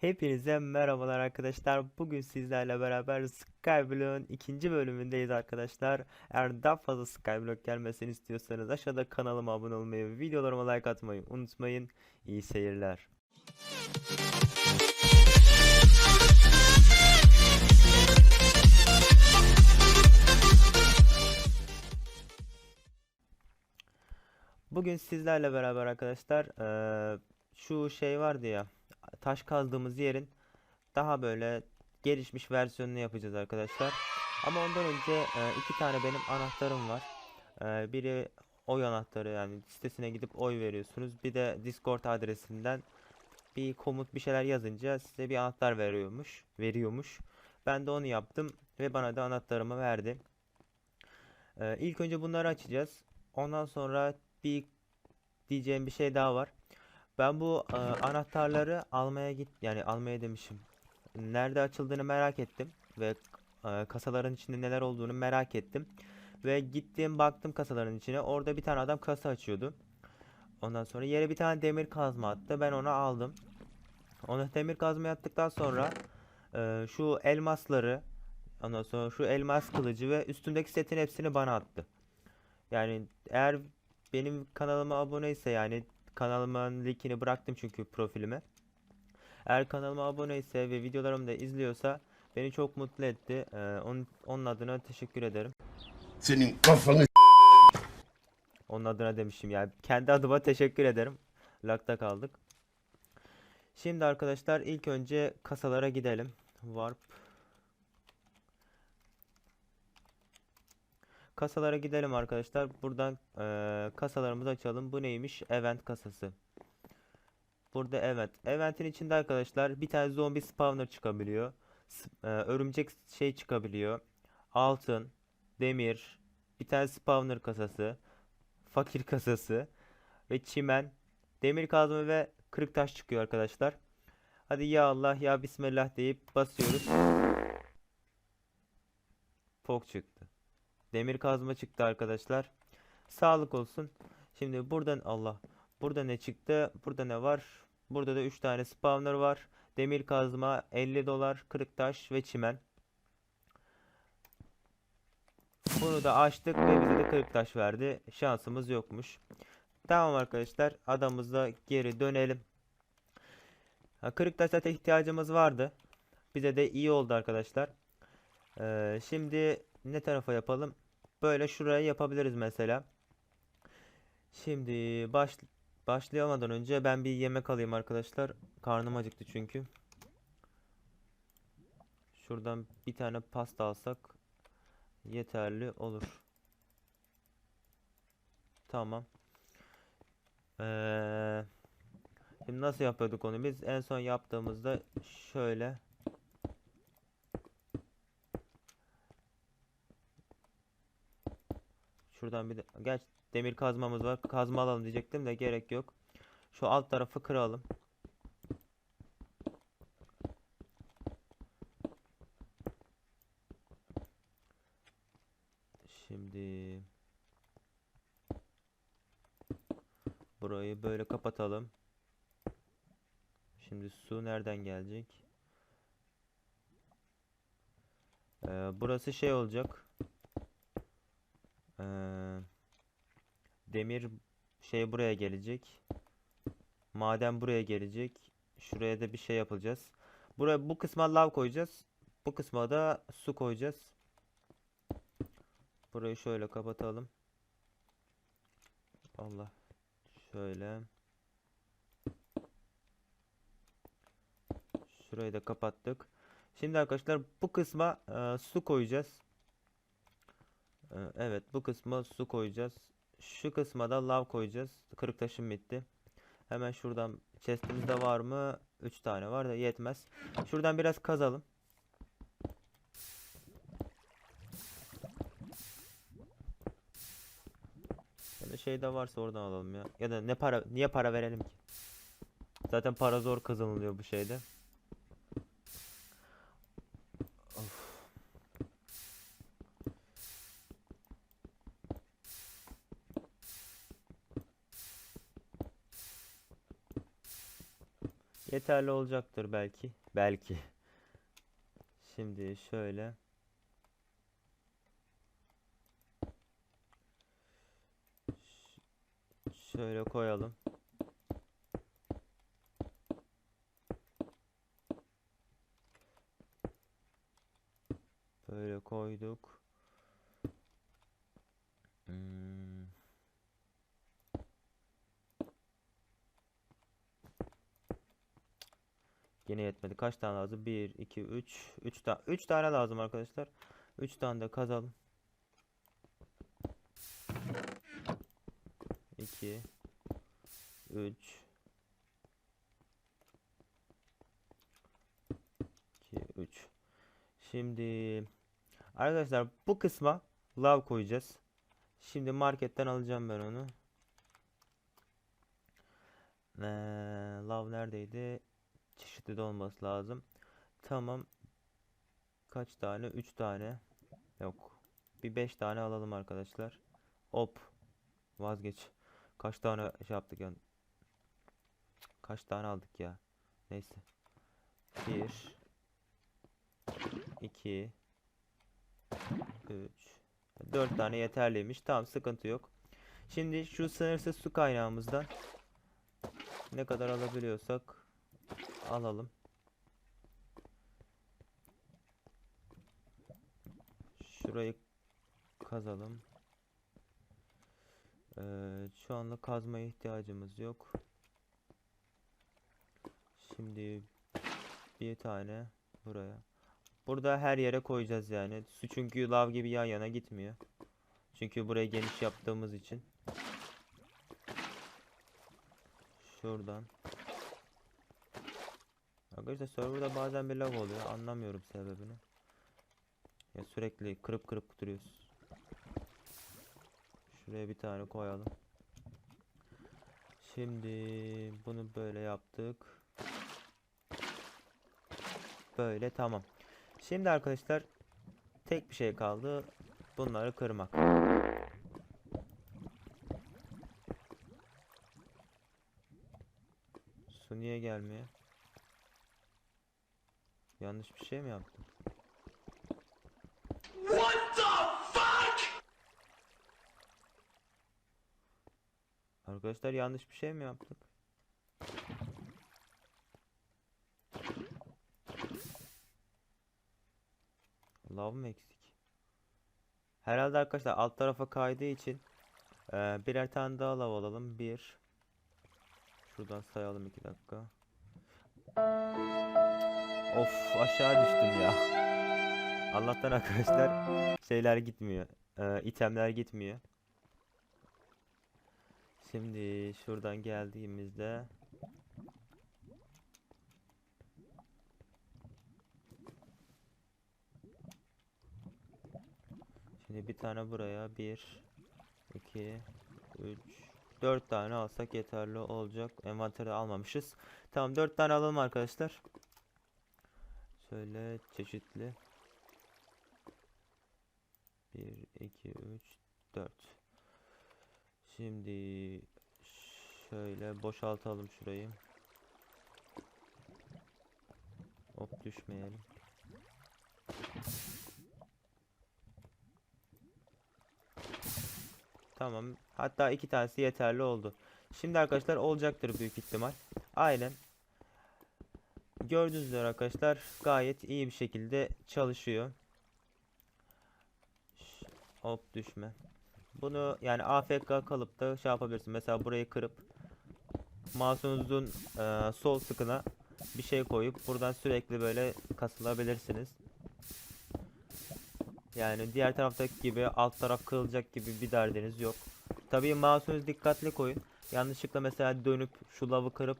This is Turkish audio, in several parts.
Hepinize merhabalar arkadaşlar. Bugün sizlerle beraber Skyblock'un ikinci bölümündeyiz arkadaşlar. Eğer daha fazla Skyblock gelmesini istiyorsanız aşağıda kanalıma abone olmayı ve videolarıma like atmayı unutmayın. İyi seyirler. Bugün sizlerle beraber arkadaşlar şu şey vardı ya taş kazdığımız yerin daha böyle gelişmiş versiyonunu yapacağız arkadaşlar. Ama ondan önce e, iki tane benim anahtarım var. E, biri oy anahtarı yani sitesine gidip oy veriyorsunuz. Bir de Discord adresinden bir komut bir şeyler yazınca size bir anahtar veriyormuş. Veriyormuş. Ben de onu yaptım ve bana da anahtarımı verdi. E, ilk önce bunları açacağız. Ondan sonra bir diyeceğim bir şey daha var. Ben bu e, anahtarları almaya git yani almaya demişim. Nerede açıldığını merak ettim ve e, kasaların içinde neler olduğunu merak ettim. Ve gittim baktım kasaların içine. Orada bir tane adam kasa açıyordu. Ondan sonra yere bir tane demir kazma attı. Ben onu aldım. Onu demir kazma attıktan sonra e, şu elmasları ondan sonra şu elmas kılıcı ve üstündeki setin hepsini bana attı. Yani eğer benim kanalıma abone ise yani kanalımın linkini bıraktım çünkü profilime. Eğer kanalıma abone ise ve videolarımı da izliyorsa beni çok mutlu etti. Ee, onun, onun adına teşekkür ederim. Senin kafanı Onun adına demişim yani kendi adıma teşekkür ederim. Lakta kaldık. Şimdi arkadaşlar ilk önce kasalara gidelim. Warp. Kasalara gidelim arkadaşlar. Buradan eee, kasalarımızı açalım. Bu neymiş? Event kasası. Burada event. Event'in içinde arkadaşlar bir tane zombi spawner çıkabiliyor. Eee, örümcek şey çıkabiliyor. Altın, demir, bir tane spawner kasası, fakir kasası ve çimen, demir kazma ve kırık taş çıkıyor arkadaşlar. Hadi ya Allah ya Bismillah deyip basıyoruz. Fok çıktı. Demir kazma çıktı arkadaşlar. Sağlık olsun. Şimdi buradan Allah. Burada ne çıktı? Burada ne var? Burada da 3 tane spawner var. Demir kazma 50 dolar, kırık taş ve çimen. Bunu da açtık ve bize de kırık taş verdi. Şansımız yokmuş. Tamam arkadaşlar. Adamıza geri dönelim. Kırık taşa da ihtiyacımız vardı. Bize de iyi oldu arkadaşlar. Ee, şimdi ne tarafa yapalım? Böyle şuraya yapabiliriz mesela. Şimdi baş başlayamadan önce ben bir yemek alayım arkadaşlar. Karnım acıktı çünkü. Şuradan bir tane pasta alsak yeterli olur. Tamam. Ee, şimdi nasıl yapıyorduk onu biz? En son yaptığımızda şöyle Şuradan bir de geç demir kazmamız var. Kazma alalım diyecektim de gerek yok. Şu alt tarafı kıralım. Şimdi burayı böyle kapatalım. Şimdi su nereden gelecek? Ee, burası şey olacak. Ee, demir şey buraya gelecek. Maden buraya gelecek. Şuraya da bir şey yapacağız. Buraya bu kısma lav koyacağız. Bu kısma da su koyacağız. Burayı şöyle kapatalım. Allah. Şöyle. Şurayı da kapattık. Şimdi arkadaşlar bu kısma e, su koyacağız. Ee, Evet bu kısma su koyacağız. Şu kısma da lav koyacağız. Kırık taşım bitti. Hemen şuradan chestimizde var mı? 3 tane var da yetmez. Şuradan biraz kazalım. Ya da şey de varsa oradan alalım ya. Ya da ne para niye para verelim ki? Zaten para zor kazanılıyor bu şeyde. Yeterli olacaktır belki. Belki. Şimdi şöyle. Şöyle koyalım. Böyle koyduk. Hmm. Yine yetmedi. Kaç tane lazım? 1, 2, 3. 3 tane 3 tane lazım arkadaşlar. 3 tane de kazalım. 2 3 2 3 Şimdi arkadaşlar bu kısma lav koyacağız. Şimdi marketten alacağım ben onu. Ee, lav neredeydi? Çeşitli de olması lazım. Tamam. Kaç tane? 3 tane. Yok. Bir 5 tane alalım arkadaşlar. Hop. Vazgeç. Kaç tane şey yaptık ya? Kaç tane aldık ya? Neyse. 1 2 3 4 tane yeterliymiş. Tamam sıkıntı yok. Şimdi şu sınırsız su kaynağımızdan ne kadar alabiliyorsak alalım. Şurayı kazalım. Ee, şu anda kazmaya ihtiyacımız yok. Şimdi bir tane buraya. Burada her yere koyacağız yani. Su çünkü lav gibi yan yana gitmiyor. Çünkü burayı geniş yaptığımız için. Şuradan. Arkadaşlar serverda bazen bir lag oluyor. Anlamıyorum sebebini. Ya sürekli kırıp kırıp duruyoruz. Şuraya bir tane koyalım. Şimdi bunu böyle yaptık. Böyle tamam. Şimdi arkadaşlar tek bir şey kaldı. Bunları kırmak. Su niye gelmiyor? Yanlış bir şey mi yaptım? Arkadaşlar yanlış bir şey mi yaptık? Lav mı eksik? Herhalde arkadaşlar alt tarafa kaydığı için eee, birer tane daha lav alalım. Bir. Şuradan sayalım iki dakika. Of aşağı düştüm ya. Allah'tan arkadaşlar şeyler gitmiyor. Eee itemler gitmiyor. Şimdi şuradan geldiğimizde Şimdi bir tane buraya bir iki üç dört tane alsak yeterli olacak. Envanteri almamışız. Tamam dört tane alalım arkadaşlar. Şöyle çeşitli. Bir iki üç dört Şimdi şöyle boşaltalım şurayı. Hop düşmeyelim. Tamam. Hatta iki tanesi yeterli oldu. Şimdi arkadaşlar olacaktır büyük ihtimal. Aynen. Gördüğünüz üzere arkadaşlar gayet iyi bir şekilde çalışıyor. Hop düşme. Bunu yani AFK kalıp da şey yapabilirsin. Mesela burayı kırıp mouse'unuzun eee, sol sıkına bir şey koyup buradan sürekli böyle kasılabilirsiniz. Yani diğer taraftaki gibi alt taraf kırılacak gibi bir derdiniz yok. Tabii mouse'unuzu dikkatli koyun. Yanlışlıkla mesela dönüp şu lavı kırıp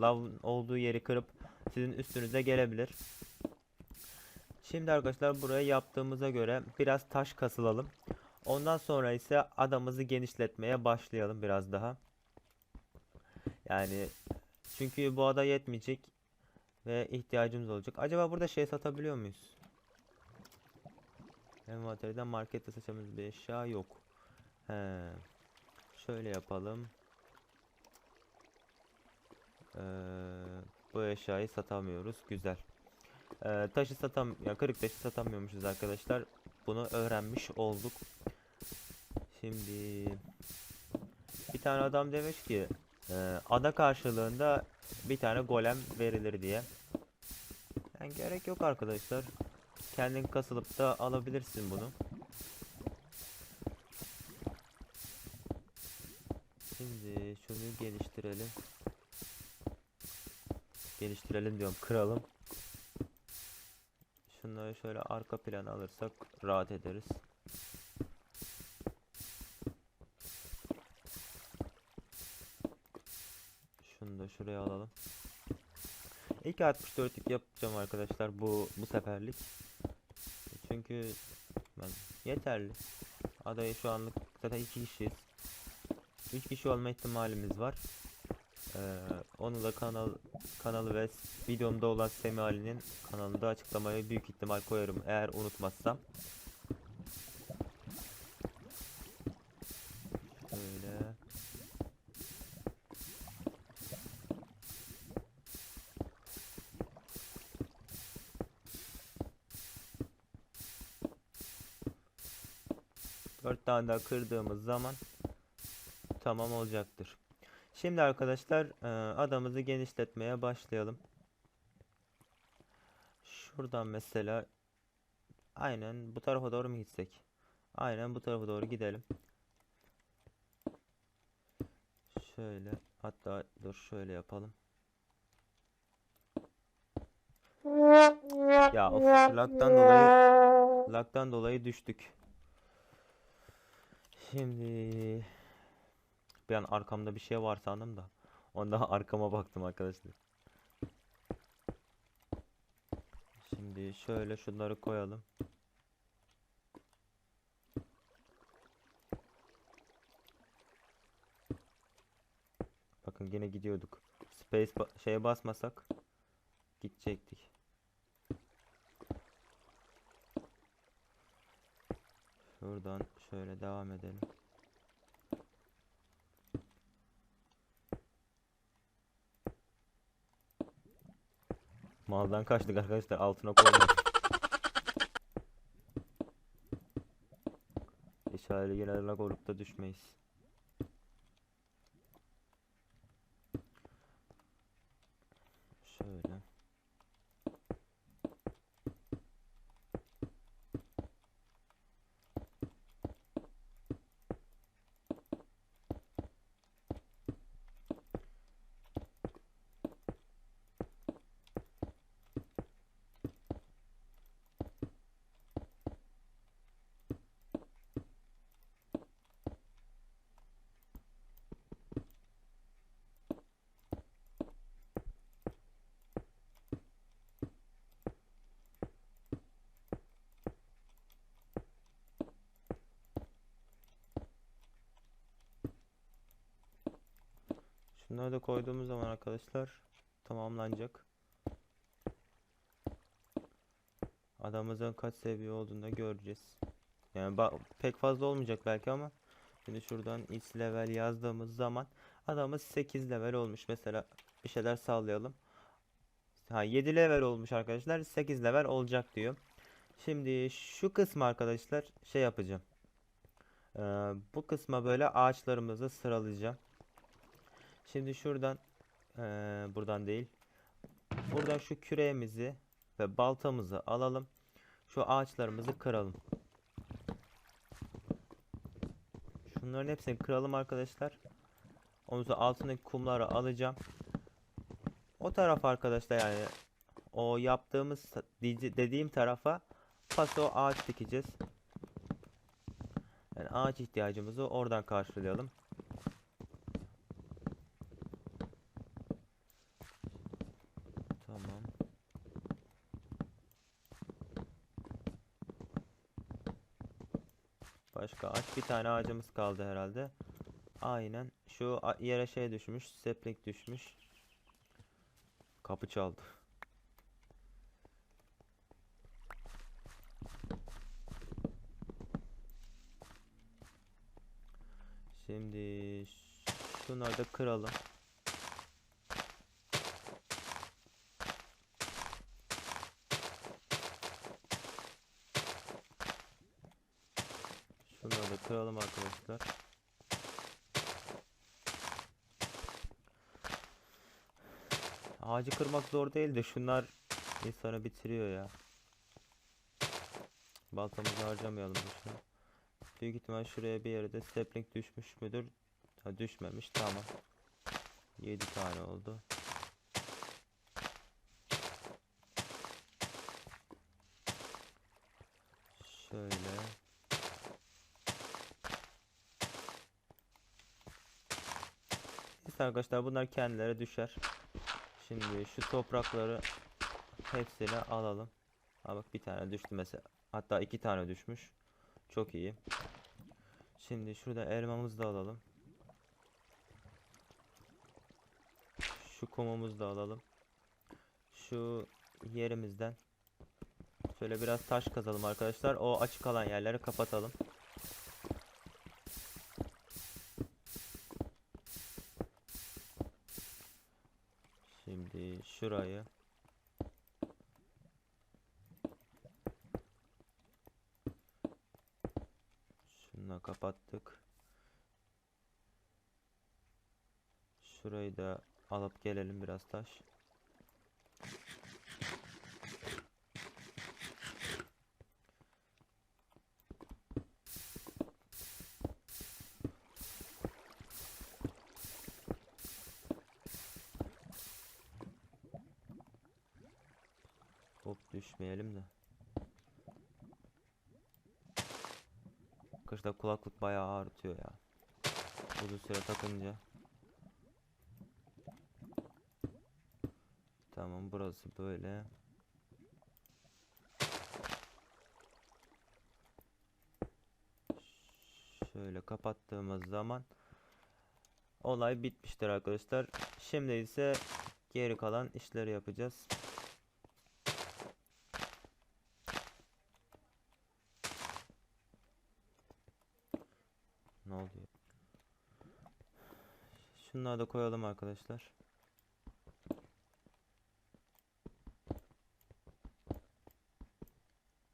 lavın olduğu yeri kırıp sizin üstünüze gelebilir. Şimdi arkadaşlar buraya yaptığımıza göre biraz taş kasılalım. Ondan sonra ise adamızı genişletmeye başlayalım biraz daha. Yani çünkü bu ada yetmeyecek ve ihtiyacımız olacak. Acaba burada şey satabiliyor muyuz? Envanteriden markette seçeceğimiz bir eşya yok. He. Şöyle yapalım. Ee, Bu eşyayı satamıyoruz. Güzel. Ee, taşı satam ya kırık taşı satamıyormuşuz arkadaşlar. Bunu öğrenmiş olduk. Şimdi bir tane adam demiş ki e, ada karşılığında bir tane golem verilir diye. Yani gerek yok arkadaşlar. Kendin kasılıp da alabilirsin bunu. Şimdi şunu geliştirelim. Geliştirelim diyorum, kıralım. Şunları şöyle arka plana alırsak rahat ederiz. Şunu da şuraya alalım. İlk 64'lük yapacağım arkadaşlar bu bu seferlik. Çünkü ben yeterli. Adayı şu anlık zaten iki kişiyiz. 3 kişi olma ihtimalimiz var. Ee, onu da kanal kanalı ve videomda olan Semih Ali'nin kanalında açıklamaya büyük ihtimal koyarım eğer unutmazsam. Şöyle. Dört tane daha kırdığımız zaman tamam olacaktır. Şimdi arkadaşlar e, adamızı genişletmeye başlayalım. Şuradan mesela aynen bu tarafa doğru mu gitsek? Aynen bu tarafa doğru gidelim. Şöyle hatta dur şöyle yapalım. Ya of lag'dan dolayı lag'dan dolayı düştük. Şimdi bir an arkamda bir şey var sandım da. Ondan arkama baktım arkadaşlar. Şimdi şöyle şunları koyalım. Bakın yine gidiyorduk. Space ba- şeye basmasak gidecektik. Şuradan şöyle devam edelim. Maldan kaçtık arkadaşlar altına koymadık. İnşallah yine lag olup da düşmeyiz. Şöyle. Şunları da koyduğumuz zaman arkadaşlar tamamlanacak. Adamımızın kaç seviye olduğunu göreceğiz. Yani pek fazla olmayacak belki ama şimdi şuradan X level yazdığımız zaman adamız 8 level olmuş. Mesela bir şeyler sallayalım. Ha 7 level olmuş arkadaşlar. 8 level olacak diyor. Şimdi şu kısmı arkadaşlar şey yapacağım. Ee, bu kısma böyle ağaçlarımızı sıralayacağım. Şimdi şuradan eee, buradan değil. Buradan şu küreğimizi ve baltamızı alalım. Şu ağaçlarımızı kıralım. Şunların hepsini kıralım arkadaşlar. Ondan altındaki kumları alacağım. O taraf arkadaşlar yani o yaptığımız dediğim tarafa paso ağaç dikeceğiz. Yani ağaç ihtiyacımızı oradan karşılayalım. Tamam. Başka aç bir tane ağacımız kaldı herhalde. Aynen. Şu yere şey düşmüş. Seplik düşmüş. Kapı çaldı. Şimdi şunları da kıralım. Kıralım arkadaşlar. Ağacı kırmak zor değil de şunlar insanı bitiriyor ya. Baltamızı harcamayalım boşuna. Büyük ihtimal şuraya bir yere de sapling düşmüş müdür? Ha düşmemiş tamam. 7 tane oldu. Şöyle. Neyse arkadaşlar bunlar kendileri düşer. Şimdi şu toprakları hepsini alalım. Ha bak bir tane düştü mesela. Hatta iki tane düşmüş. Çok iyi. Şimdi şurada elmamızı da alalım. Şu kumumuzu da alalım. Şu yerimizden şöyle biraz taş kazalım arkadaşlar. O açık kalan yerleri kapatalım. Şimdi şurayı Şununla kapattık. Şurayı da alıp gelelim biraz taş. Hop düşmeyelim de. Kışta kulaklık ağrıtıyor ya. Uzun süre takınca. Tamam burası böyle. Şöyle kapattığımız zaman olay bitmiştir arkadaşlar. Şimdi ise geri kalan işleri yapacağız. Ne oluyor? Şunları da koyalım arkadaşlar.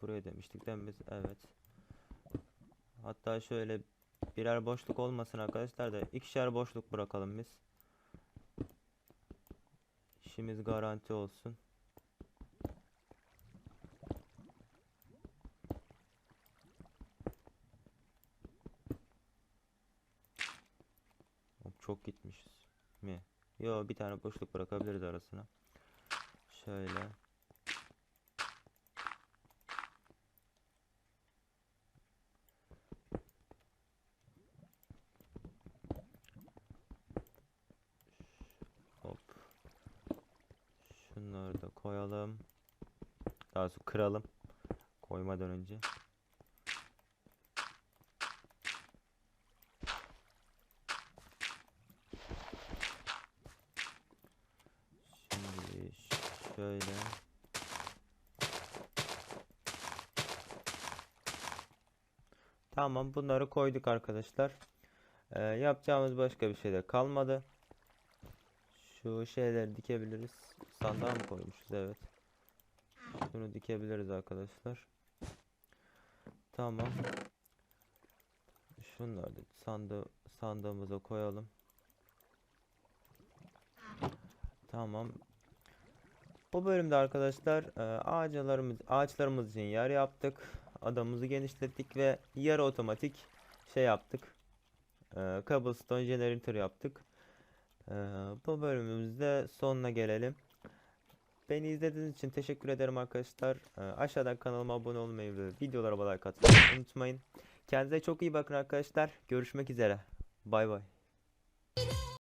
Buraya demiştik değil mi? Evet. Hatta şöyle birer boşluk olmasın arkadaşlar da ikişer boşluk bırakalım biz. İşimiz garanti olsun. Hop, Çok gitmişiz mi? Bir tane boşluk bırakabiliriz arasına. Şöyle. Hop. Şunları da koyalım. Daha sonra kıralım. Koymadan önce. Şimdi ş- şöyle. Tamam bunları koyduk arkadaşlar. Ee, yapacağımız başka bir şey de kalmadı. Şu şeyleri dikebiliriz. Sandığa mı koymuşuz? Evet. Şunu dikebiliriz arkadaşlar. Tamam. Şunları da sandı sandığımıza koyalım. Tamam. Bu bölümde arkadaşlar e, ağaçlarımız ağaçlarımız için yer yaptık. Adamımızı genişlettik ve yarı otomatik şey yaptık. E, cobblestone generator yaptık. E, bu bölümümüzde sonuna gelelim. Beni izlediğiniz için teşekkür ederim arkadaşlar. Aşağıdan kanalıma abone olmayı ve videolara like atmayı unutmayın. Kendinize çok iyi bakın arkadaşlar. Görüşmek üzere. Bay bay.